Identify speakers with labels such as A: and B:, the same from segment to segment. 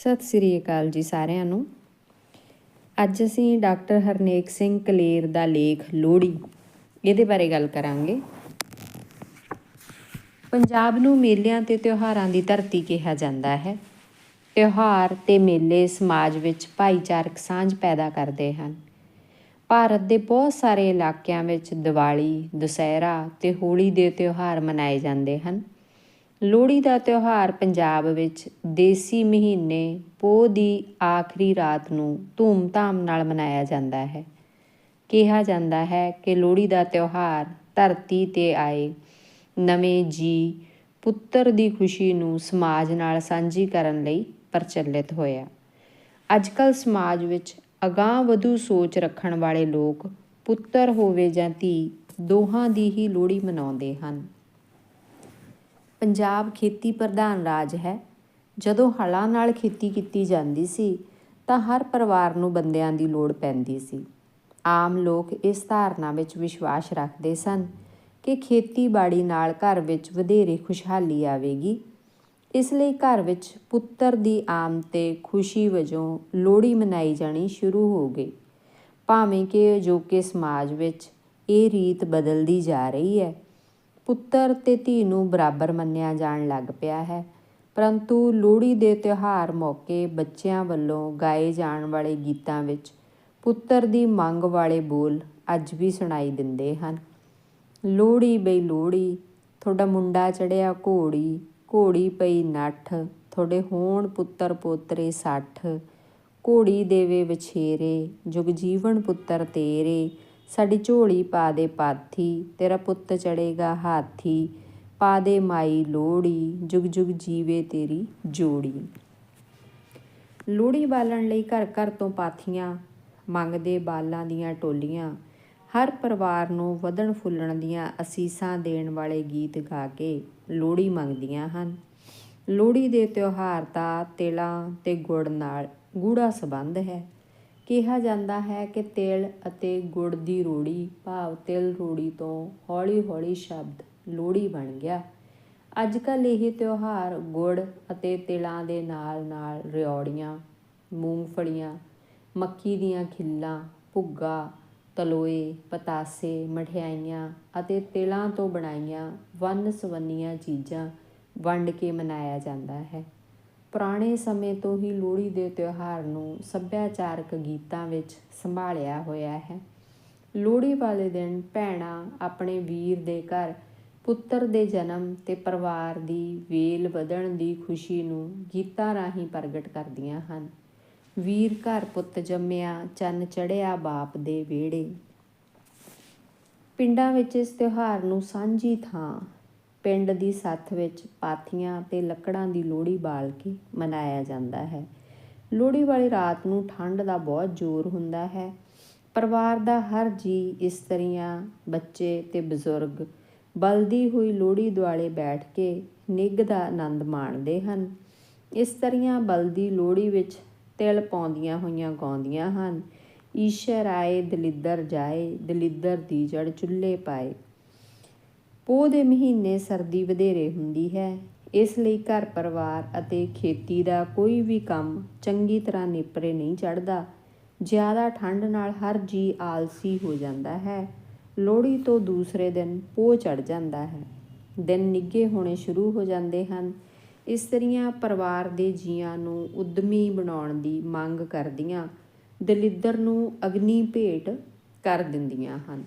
A: ਸਤਿ ਸ੍ਰੀ ਅਕਾਲ ਜੀ ਸਾਰਿਆਂ ਨੂੰ। ਅੱਜ ਅਸੀਂ ਡਾਕਟਰ ਹਰਨੇਕ ਸਿੰਘ ਕਲੇਰ ਦਾ ਲੇਖ ਲੋਹੜੀ ਇਹਦੇ ਬਾਰੇ ਗੱਲ ਕਰਾਂਗੇ। ਪੰਜਾਬ ਨੂੰ ਮੇਲਿਆਂ ਤੇ ਤਿਉਹਾਰਾਂ ਦੀ ਧਰਤੀ ਕਿਹਾ ਜਾਂਦਾ ਹੈ। ਤਿਉਹਾਰ ਤੇ ਮੇਲੇ ਸਮਾਜ ਵਿੱਚ ਭਾਈਚਾਰਕ ਸਾਂਝ ਪੈਦਾ ਕਰਦੇ ਹਨ। ਭਾਰਤ ਦੇ ਬਹੁਤ ਸਾਰੇ ਇਲਾਕਿਆਂ ਵਿੱਚ ਦੀਵਾਲੀ, ਦੁਸਹਿਰਾ ਤੇ ਹੋਲੀ ਦੇ ਤਿਉਹਾਰ ਮਨਾਏ ਜਾਂਦੇ ਹਨ। ਲੋਹੜੀ ਦਾ ਤਿਉਹਾਰ ਪੰਜਾਬ ਵਿੱਚ ਦੇਸੀ ਮਹੀਨੇ, ਪੋਹ ਦੀ ਆਖਰੀ ਰਾਤ ਨੂੰ ਧੂਮ-ਧਾਮ ਨਾਲ ਮਨਾਇਆ ਜਾਂਦਾ ਹੈ। ਕਿਹਾ ਜਾਂਦਾ ਹੈ ਕਿ ਲੋਹੜੀ ਦਾ ਤਿਉਹਾਰ ਧਰਤੀ ਤੇ ਆਏ ਨਵੇਂ ਜੀ, ਪੁੱਤਰ ਦੀ ਖੁਸ਼ੀ ਨੂੰ ਸਮਾਜ ਨਾਲ ਸਾਂਝੀ ਕਰਨ ਲਈ ਪ੍ਰਚਲਿਤ ਹੋਇਆ। ਅੱਜਕੱਲ ਸਮਾਜ ਵਿੱਚ ਅਗਾਂਹ ਵਧੂ ਸੋਚ ਰੱਖਣ ਵਾਲੇ ਲੋਕ ਪੁੱਤਰ ਹੋਵੇ ਜਾਂ ਧੀ, ਦੋਹਾਂ ਦੀ ਹੀ ਲੋਹੜੀ ਮਨਾਉਂਦੇ ਹਨ। ਪੰਜਾਬ ਖੇਤੀ ਪ੍ਰਧਾਨ ਰਾਜ ਹੈ। ਜਦੋਂ ਹਲਾਂ ਨਾਲ ਖੇਤੀ ਕੀਤੀ ਜਾਂਦੀ ਸੀ, ਤਾਂ ਹਰ ਪਰਿਵਾਰ ਨੂੰ ਬੰਦਿਆਂ ਦੀ ਲੋੜ ਪੈਂਦੀ ਸੀ। ਆਮ ਲੋਕ ਇਸ ਧਾਰਨਾ ਵਿੱਚ ਵਿਸ਼ਵਾਸ ਰੱਖਦੇ ਸਨ ਕਿ ਖੇਤੀਬਾੜੀ ਨਾਲ ਘਰ ਵਿੱਚ ਵਧੇਰੇ ਖੁਸ਼ਹਾਲੀ ਆਵੇਗੀ। ਇਸ ਲਈ ਘਰ ਵਿੱਚ ਪੁੱਤਰ ਦੀ ਆਮ ਤੇ ਖੁਸ਼ੀ ਵਜੋਂ ਲੋਹੜੀ ਮਨਾਈ ਜਾਣੀ ਸ਼ੁਰੂ ਹੋ ਗਈ। ਭਾਵੇਂ ਕਿ ਅਜੋਕੇ ਸਮਾਜ ਵਿੱਚ ਇਹ ਰੀਤ ਬਦਲਦੀ ਜਾ ਰਹੀ ਹੈ ਪੁੱਤਰ ਤੇ ਧੀ ਨੂੰ ਬਰਾਬਰ ਮੰਨਿਆ ਜਾਣ ਲੱਗ ਪਿਆ ਹੈ। ਪਰੰਤੂ ਲੋਹੜੀ ਦੇ ਤਿਉਹਾਰ ਮੌਕੇ ਬੱਚਿਆਂ ਵੱਲੋਂ ਗਾਏ ਜਾਣ ਵਾਲੇ ਗੀਤਾਂ ਵਿੱਚ ਪੁੱਤਰ ਦੀ ਮੰਗ ਵਾਲੇ ਬੋਲ ਅੱਜ ਵੀ ਸੁਣਾਈ ਦਿੰਦੇ ਹਨ। ਲੋਹੜੀ ਬਈ ਲੋਹੜੀ, ਤੁਹਾਡਾ ਮੁੰਡਾ ਚੜਿਆ ਘੋੜੀ ਘੋੜੀ ਪਈ ਨੱਠ, ਤੁਹਾਡੇ ਹੋਣ ਪੁੱਤਰ ਪੋਤਰੇ 60 ਘੋੜੀ ਦੇਵੇ ਵਿਛੇਰੇ, ਜੁਗ ਜੀਵਨ ਪੁੱਤਰ ਤੇਰੇ ਸਾਡੀ ਝੋਲੀ ਪਾ ਦੇ ਪਾਥੀ, ਤੇਰਾ ਪੁੱਤ ਚੜੇਗਾ ਹਾਥੀ, ਪਾ ਦੇ ਮਾਈ ਲੋਹੜੀ, ਜੁਗ ਜੁਗ ਜੀਵੇ ਤੇਰੀ ਜੋੜੀ। ਲੋਹੜੀ ਬਾਲਣ ਲਈ ਘਰ ਘਰ ਤੋਂ ਪਾਥੀਆਂ, ਮੰਗਦੇ ਬਾਲਾਂ ਦੀਆਂ ਟੋਲੀਆਂ, ਹਰ ਪਰਿਵਾਰ ਨੂੰ ਵਧਣ ਫੁੱਲਣ ਦੀਆਂ ਅਸੀਸਾਂ ਦੇਣ ਵਾਲੇ ਗੀਤ ਗਾ ਕੇ ਲੋਹੜੀ ਮੰਗਦੀਆਂ ਹਨ। ਲੋਹੜੀ ਦੇ ਤਿਉਹਾਰ ਦਾ ਤਿਲਾਂ ਤੇ ਗੁੜ ਨਾਲ ਗੂੜਾ ਸਬੰਧ ਹੈ। ਕਿਹਾ ਜਾਂਦਾ ਹੈ ਕਿ ਤਿਲ ਅਤੇ ਗੁੜ ਦੀ ਰੋੜੀ ਭਾਵ ਤਿਲ ਰੋੜੀ ਤੋਂ ਹੌਲੀ-ਹੌਲੀ ਸ਼ਬਦ ਲੋਹੜੀ ਬਣ ਗਿਆ। ਅੱਜ ਕੱਲ ਇਹ ਤਿਉਹਾਰ ਗੁੜ ਅਤੇ ਤਿਲਾਂ ਦੇ ਨਾਲ-ਨਾਲ ਰਿਉੜੀਆਂ ਮੂੰਗਫਲੀਆਂ, ਮੱਕੀ ਦੀਆਂ ਖਿੱਲਾਂ, ਭੁੱਗਾ, ਤਲੋਏ, ਪਤਾਸੇ, ਮਠਿਆਈਆਂ ਅਤੇ ਤਿਲਾਂ ਤੋਂ ਬਣਾਈਆਂ ਵੰਨ ਸਵੰਨੀਆਂ ਚੀਜ਼ਾਂ ਵੰਡ ਕੇ ਮਨਾਇਆ ਜਾਂਦਾ ਹੈ। ਪੁਰਾਣੇ ਸਮੇਂ ਤੋਂ ਹੀ ਲੋਹੜੀ ਦੇ ਤਿਉਹਾਰ ਨੂੰ ਸੱਭਿਆਚਾਰਕ ਗੀਤਾਂ ਵਿੱਚ ਸੰਭਾਲਿਆ ਹੋਇਆ ਹੈ। ਲੋਹੜੀ ਵਾਲੇ ਦਿਨ ਭੈਣਾਂ ਆਪਣੇ ਵੀਰ ਦੇ ਘਰ, ਪੁੱਤਰ ਦੇ ਜਨਮ ਤੇ ਪਰਿਵਾਰ ਦੀ ਵੇਲ ਵਧਣ ਦੀ ਖੁਸ਼ੀ ਨੂੰ ਗੀਤਾਂ ਰਾਹੀਂ ਪ੍ਰਗਟ ਕਰਦੀਆਂ ਹਨ। ਵੀਰ ਘਰ ਪੁੱਤ ਜੰਮਿਆ, ਚੰਨ ਚੜਿਆ ਬਾਪ ਦੇ ਵਿਹੜੇ। ਪਿੰਡਾਂ ਵਿੱਚ ਇਸ ਤਿਉਹਾਰ ਨੂੰ ਸਾਂਝੀ ਥਾਂ ਪਿੰਡ ਦੀ ਸੱਥ ਵਿੱਚ ਪਾਥੀਆਂ ਤੇ ਲੱਕੜਾਂ ਦੀ ਲੋਹੜੀ ਬਾਲ ਕੇ ਮਨਾਇਆ ਜਾਂਦਾ ਹੈ। ਲੋਹੜੀ ਵਾਲੀ ਰਾਤ ਨੂੰ ਠੰਡ ਦਾ ਬਹੁਤ ਜ਼ੋਰ ਹੁੰਦਾ ਹੈ। ਪਰਿਵਾਰ ਦਾ ਹਰ ਜੀ ਇਸਤਰੀਆਂ, ਬੱਚੇ ਤੇ ਬਜ਼ੁਰਗ ਬਲਦੀ ਹੋਈ ਲੋਹੜੀ ਦੁਆਲੇ ਬੈਠ ਕੇ ਨਿੱਘ ਦਾ ਆਨੰਦ ਮਾਣਦੇ ਹਨ। ਇਸਤਰੀਆਂ ਬਲਦੀ ਲੋਹੜੀ ਵਿੱਚ ਤਿਲ ਪਾਉਂਦੀਆਂ ਹੋਈਆਂ ਗਾਉਂਦੀਆਂ ਹਨ। ਈਸ਼ਰ ਆਏ, ਦਲਿੱਦਰ ਜਾਏ, ਦਲਿੱਦਰ ਦੀ ਜੜ ਚੁੱਲ੍ਹੇ ਪਾਏ। ਪੋਹ ਦੇ ਮਹੀਨੇ ਸਰਦੀ ਵਧੇਰੇ ਹੁੰਦੀ ਹੈ। ਇਸ ਲਈ ਘਰ ਪਰਿਵਾਰ ਅਤੇ ਖੇਤੀ ਦਾ ਕੋਈ ਵੀ ਕੰਮ ਚੰਗੀ ਤਰ੍ਹਾਂ ਨਿਪਰੇ ਨਹੀਂ ਚੜਦਾ ਜ਼ਿਆਦਾ ਠੰਡ ਨਾਲ ਹਰ ਜੀ ਆਲਸੀ ਹੋ ਜਾਂਦਾ ਹੈ। ਲੋਹੜੀ ਤੋਂ ਦੂਸਰੇ ਦਿਨ ਪੋਹ ਚੜ ਜਾਂਦਾ ਹੈ। ਦਿਨ ਨਿੱਗੇ ਹੋਣੇ ਸ਼ੁਰੂ ਹੋ ਜਾਂਦੇ ਹਨ। ਇਸਤਰੀਆਂ ਪਰਿਵਾਰ ਦੇ ਜੀਆਂ ਨੂੰ ਉਦਮੀ ਬਣਾਉਣ ਦੀ ਮੰਗ ਕਰਦੀਆਂ। ਦਲਿੱਦਰ ਨੂੰ ਅਗਨੀ ਭੇਟ ਕਰ ਦਿੰਦੀਆਂ ਹਨ।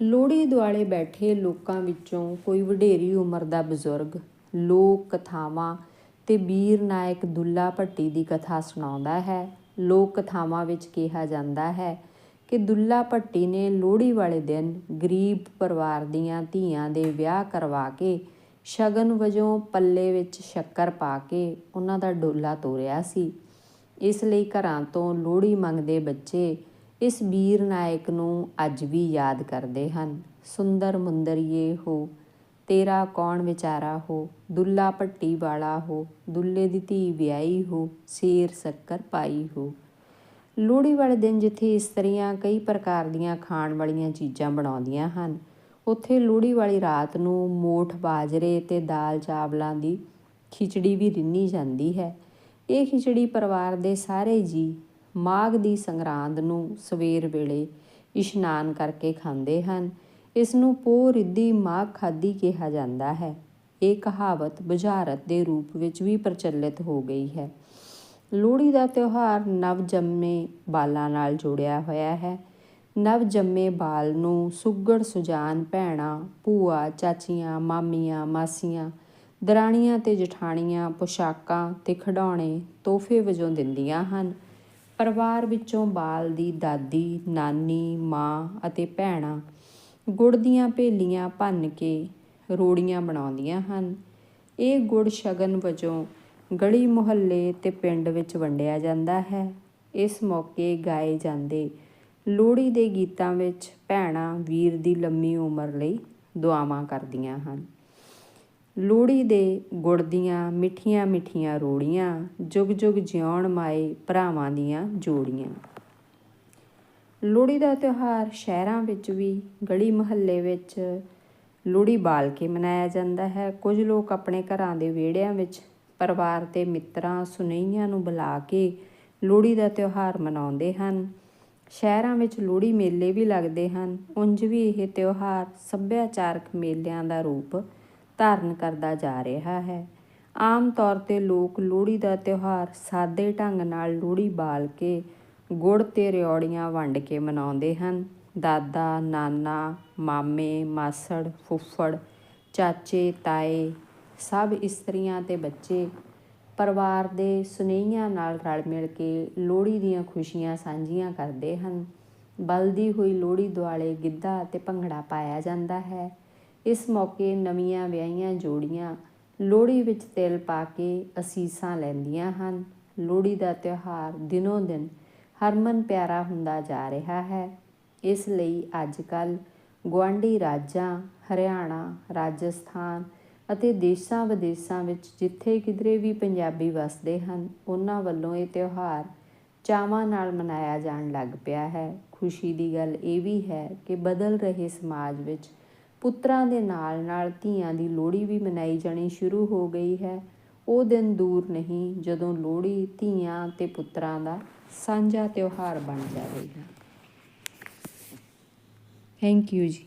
A: ਲੋਹੜੀ ਦੁਆਲੇ ਬੈਠੇ ਲੋਕਾਂ ਵਿੱਚੋਂ ਕੋਈ ਵਡੇਰੀ ਉਮਰ ਦਾ ਬਜ਼ੁਰਗ, ਲੋਕ ਕਥਾਵਾਂ ਤੇ ਵੀਰ ਨਾਇਕ ਦੁੱਲਾ ਭੱਟੀ ਦੀ ਕਥਾ ਸੁਣਾਉਂਦਾ ਹੈ। ਲੋਕ ਕਥਾਵਾਂ ਵਿੱਚ ਕਿਹਾ ਜਾਂਦਾ ਹੈ ਕਿ ਦੁੱਲਾ ਭੱਟੀ ਨੇ ਲੋਹੜੀ ਵਾਲੇ ਦਿਨ ਗਰੀਬ ਪਰਿਵਾਰ ਦੀਆਂ ਧੀਆਂ ਦੇ ਵਿਆਹ ਕਰਵਾ ਕੇ ਸ਼ਗਨ ਵਜੋਂ ਪੱਲੇ ਵਿੱਚ ਸ਼ੱਕਰ ਪਾ ਕੇ ਉਹਨਾਂ ਦਾ ਡੋਲਾ ਤੋਰਿਆ ਸੀ। ਇਸ ਲਈ ਘਰਾਂ ਤੋਂ ਲੋਹੜੀ ਮੰਗਦੇ ਬੱਚੇ ਇਸ ਵੀਰ ਨਾਇਕ ਨੂੰ ਅੱਜ ਵੀ ਯਾਦ ਕਰਦੇ ਹਨ। ਸੁੰਦਰ ਮੁੰਦਰੀਏ ਹੋ, ਤੇਰਾ ਕੌਣ ਵਿਚਾਰਾ ਹੋ? ਦੁੱਲਾ ਭੱਟੀ ਵਾਲਾ ਹੋ, ਦੁੱਲੇ ਦੀ ਧੀ ਵਿਆਹੀ ਹੋ, ਸ਼ੇਰ ਸ਼ੱਕਰ ਪਾਈ ਹੋ। ਲੋਹੜੀ ਵਾਲੇ ਦਿਨ ਜਿੱਥੇ ਇਸਤਰੀਆਂ ਕਈ ਪ੍ਰਕਾਰ ਦੀਆਂ ਖਾਣ ਵਾਲੀਆਂ ਚੀਜ਼ਾਂ ਬਣਾਉਂਦੀਆਂ ਹਨ, ਉੱਥੇ ਲੋਹੜੀ ਵਾਲੀ ਰਾਤ ਨੂੰ ਮੋਠ ਬਾਜਰੇ ਤੇ ਦਾਲ ਚਾਵਲਾਂ ਦੀ ਖਿਚੜੀ ਵੀ ਰਿੰਨੀ ਜਾਂਦੀ ਹੈ। ਇਹ ਖਿਚੜੀ ਪਰਿਵਾਰ ਦੇ ਸਾਰੇ ਜੀ ਮਾਘ ਦੀ ਸੰਗਰਾਂਦ ਨੂੰ ਸਵੇਰ ਵੇਲੇ ਇਸ਼ਨਾਨ ਕਰਕੇ ਖਾਂਦੇ ਹਨ। ਇਸ ਨੂੰ ਪੋ ਰਿੱਧੀ ਮਾਘ ਖਾਦੀ ਕਿਹਾ ਜਾਂਦਾ ਹੈ। ਇਹ ਕਹਾਵਤ ਬੁਝਾਰਤ ਦੇ ਰੂਪ ਵਿੱਚ ਵੀ ਪ੍ਰਚਲਿਤ ਹੋ ਗਈ ਹੈ। ਲੋਹੜੀ ਦਾ ਤਿਉਹਾਰ ਨਵ ਜੰਮੇ ਬਾਲਾਂ ਨਾਲ ਜੁੜਿਆ ਹੋਇਆ ਹੈ। ਨਵ ਜੰਮੇ ਬਾਲ ਨੂੰ ਸੁੱਗੜ ਸੁਜਾਨ ਭੈਣਾਂ, ਭੂਆ, ਚਾਚੀਆਂ, ਮਾਮੀਆਂ, ਮਾਸੀਆਂ, ਦਰਾਣੀਆਂ ਤੇ ਜਠਾਣੀਆਂ, ਪੁਸ਼ਾਕਾਂ ਤੇ ਖਿਡੌਣੇ ਤੋਹਫੇ ਵਜੋਂ ਦਿੰਦੀਆਂ ਹਨ। ਪਰਿਵਾਰ ਵਿੱਚੋਂ ਬਾਲ ਦੀ ਦਾਦੀ, ਨਾਨੀ, ਮਾਂ ਅਤੇ ਭੈਣਾਂ ਗੁੜ ਦੀਆਂ ਭੇਲੀਆਂ ਭੰਨ ਕੇ ਰੋੜੀਆਂ ਬਣਾਉਂਦੀਆਂ ਹਨ। ਇਹ ਗੁੜ ਸ਼ਗਨ ਵਜੋਂ ਗਲੀ ਮੁਹੱਲੇ ਤੇ ਪਿੰਡ ਵਿੱਚ ਵੰਡਿਆ ਜਾਂਦਾ ਹੈ। ਇਸ ਮੌਕੇ ਗਾਏ ਜਾਂਦੇ ਲੋਹੜੀ ਦੇ ਗੀਤਾਂ ਵਿੱਚ ਭੈਣਾਂ ਵੀਰ ਦੀ ਲੰਮੀ ਉਮਰ ਲਈ ਦੁਆਵਾਂ ਕਰਦੀਆਂ ਹਨ। ਲੋਹੜੀ ਦੇ ਗੁੜ ਦੀਆਂ ਮਿੱਠੀਆਂ ਮਿੱਠੀਆਂ ਰੋੜੀਆਂ, ਜੁਗ ਜੁਗ ਜਿਉਣ ਮਾਏ ਭਰਾਵਾਂ ਦੀਆਂ ਜੋੜੀਆਂ। ਲੋਹੜੀ ਦਾ ਤਿਉਹਾਰ ਸ਼ਹਿਰਾਂ ਵਿੱਚ ਵੀ, ਗਲੀ ਮੁਹੱਲੇ ਵਿੱਚ ਲੋਹੜੀ ਬਾਲ ਕੇ ਮਨਾਇਆ ਜਾਂਦਾ ਹੈ। ਕੁਝ ਲੋਕ ਆਪਣੇ ਘਰਾਂ ਦੇ ਵਿਹੜਿਆਂ ਵਿੱਚ ਪਰਿਵਾਰ ਤੇ ਮਿੱਤਰਾਂ, ਸੁਨੇਹੀਆਂ ਨੂੰ ਬੁਲਾ ਕੇ ਲੋਹੜੀ ਦਾ ਤਿਉਹਾਰ ਮਨਾਉਂਦੇ ਹਨ। ਸ਼ਹਿਰਾਂ ਵਿੱਚ ਲੋਹੜੀ ਮੇਲੇ ਵੀ ਲੱਗਦੇ ਹਨ। ਉਂਝ ਵੀ ਇਹ ਤਿਉਹਾਰ ਸੱਭਿਆਚਾਰਕ ਮੇਲਿਆਂ ਦਾ ਰੂਪ ਧਾਰਨ ਕਰਦਾ ਜਾ ਰਿਹਾ ਹੈ। ਆਮ ਤੌਰ ਤੇ ਲੋਕ ਲੋਹੜੀ ਦਾ ਤਿਉਹਾਰ ਸਾਦੇ ਢੰਗ ਨਾਲ ਲੋਹੜੀ ਬਾਲ ਕੇ ਗੁੜ ਤੇ ਰਿਓੜੀਆਂ ਵੰਡ ਕੇ ਮਨਾਉਂਦੇ ਹਨ। ਦਾਦਾ, ਨਾਨਾ, ਮਾਮੇ, ਮਾਸੜ, ਫੁੱਫੜ, ਚਾਚੇ, ਤਾਏ, ਸਭ ਇਸਤਰੀਆਂ ਤੇ ਬੱਚੇ ਪਰਿਵਾਰ ਦੇ ਸੁਨੇਹੀਆਂ ਨਾਲ ਰਲ ਮਿਲ ਕੇ ਲੋਹੜੀ ਦੀਆਂ ਖੁਸ਼ੀਆਂ ਸਾਂਝੀਆਂ ਕਰਦੇ ਹਨ। ਬਲਦੀ ਹੋਈ ਲੋਹੜੀ ਦੁਆਲੇ ਗਿੱਧਾ ਤੇ ਭੰਗੜਾ ਪਾਇਆ ਜਾਂਦਾ ਹੈ। ਇਸ ਮੌਕੇ ਨਵੀਆਂ ਵਿਆਹੀਆਂ ਜੋੜੀਆਂ ਲੋਹੜੀ ਵਿੱਚ ਤਿਲ ਪਾ ਕੇ ਅਸੀਸਾਂ ਲੈਂਦੀਆਂ ਹਨ। ਲੋਹੜੀ ਦਾ ਤਿਉਹਾਰ ਦਿਨੋਂ ਦਿਨ ਹਰਮਨ ਪਿਆਰਾ ਹੁੰਦਾ ਜਾ ਰਿਹਾ ਹੈ। ਇਸ ਲਈ ਅੱਜ ਕੱਲ ਗੁਆਂਢੀ ਰਾਜਾਂ, ਹਰਿਆਣਾ, ਰਾਜਸਥਾਨ ਅਤੇ ਦੇਸ਼ਾਂ ਵਿਦੇਸ਼ਾਂ ਵਿੱਚ ਜਿੱਥੇ ਕਿਧਰੇ ਵੀ ਪੰਜਾਬੀ ਵਸਦੇ ਹਨ, ਉਹਨਾਂ ਵੱਲੋਂ ਇਹ ਤਿਉਹਾਰ ਚਾਵਾਂ ਨਾਲ ਮਨਾਇਆ ਜਾਣ ਲੱਗ ਪਿਆ ਹੈ। ਖੁਸ਼ੀ ਦੀ ਗੱਲ ਇਹ ਵੀ ਹੈ ਕਿ ਬਦਲ ਰਹੇ ਸਮਾਜ ਵਿੱਚ ਪੁੱਤਰਾਂ ਦੇ ਨਾਲ ਨਾਲ ਧੀਆਂ ਦੀ ਲੋਹੜੀ ਵੀ ਮਨਾਈ ਜਾਣੀ ਸ਼ੁਰੂ ਹੋ ਗਈ ਹੈ। ਉਹ ਦਿਨ ਦੂਰ ਨਹੀਂ, ਜਦੋਂ ਲੋਹੜੀ ਧੀਆਂ ਤੇ ਪੁੱਤਰਾਂ ਦਾ ਸਾਂਝਾ ਤਿਉਹਾਰ ਬਣ ਜਾਵੇਗਾ। ਥੈਂਕ ਯੂ ਜੀ।